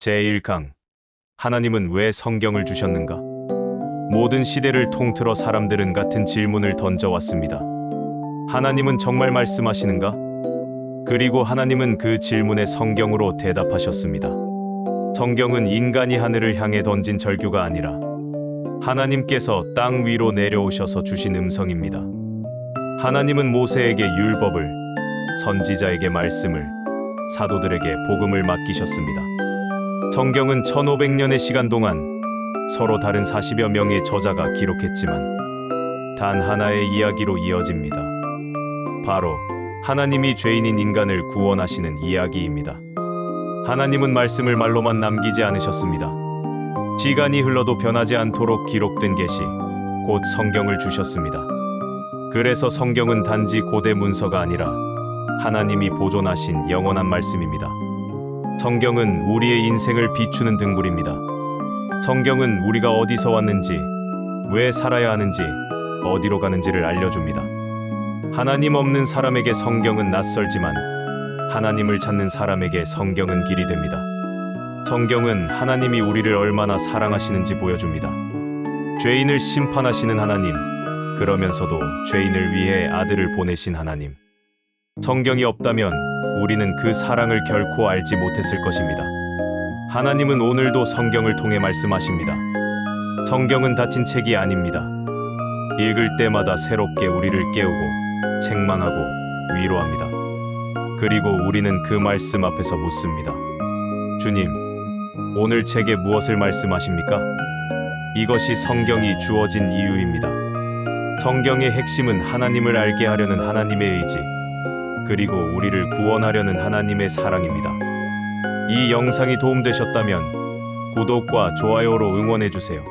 제1강 하나님은 왜 성경을 주셨는가? 모든 시대를 통틀어 사람들은 같은 질문을 던져왔습니다. 하나님은 정말 말씀하시는가? 그리고 하나님은 그 질문에 성경으로 대답하셨습니다. 성경은 인간이 하늘을 향해 던진 절규가 아니라 하나님께서 땅 위로 내려오셔서 주신 음성입니다. 하나님은 모세에게 율법을, 선지자에게 말씀을, 사도들에게 복음을 맡기셨습니다. 성경은 1500년의 시간 동안 서로 다른 40여 명의 저자가 기록했지만 단 하나의 이야기로 이어집니다. 바로 하나님이 죄인인 인간을 구원하시는 이야기입니다. 하나님은 말씀을 말로만 남기지 않으셨습니다. 시간이 흘러도 변하지 않도록 기록된 계시, 곧 성경을 주셨습니다. 그래서 성경은 단지 고대 문서가 아니라 하나님이 보존하신 영원한 말씀입니다. 성경은 우리의 인생을 비추는 등불입니다. 성경은 우리가 어디서 왔는지, 왜 살아야 하는지, 어디로 가는지를 알려줍니다. 하나님 없는 사람에게 성경은 낯설지만 하나님을 찾는 사람에게 성경은 길이 됩니다. 성경은 하나님이 우리를 얼마나 사랑하시는지 보여줍니다. 죄인을 심판하시는 하나님, 그러면서도 죄인을 위해 아들을 보내신 하나님. 성경이 없다면 우리는 그 사랑을 결코 알지 못했을 것입니다. 하나님은 오늘도 성경을 통해 말씀하십니다. 성경은 닫힌 책이 아닙니다. 읽을 때마다 새롭게 우리를 깨우고 책망하고 위로합니다. 그리고 우리는 그 말씀 앞에서 묻습니다. 주님, 오늘 책에 무엇을 말씀하십니까? 이것이 성경이 주어진 이유입니다. 성경의 핵심은 하나님을 알게 하려는 하나님의 의지, 그리고 우리를 구원하려는 하나님의 사랑입니다. 이 영상이 도움되셨다면 구독과 좋아요로 응원해 주세요.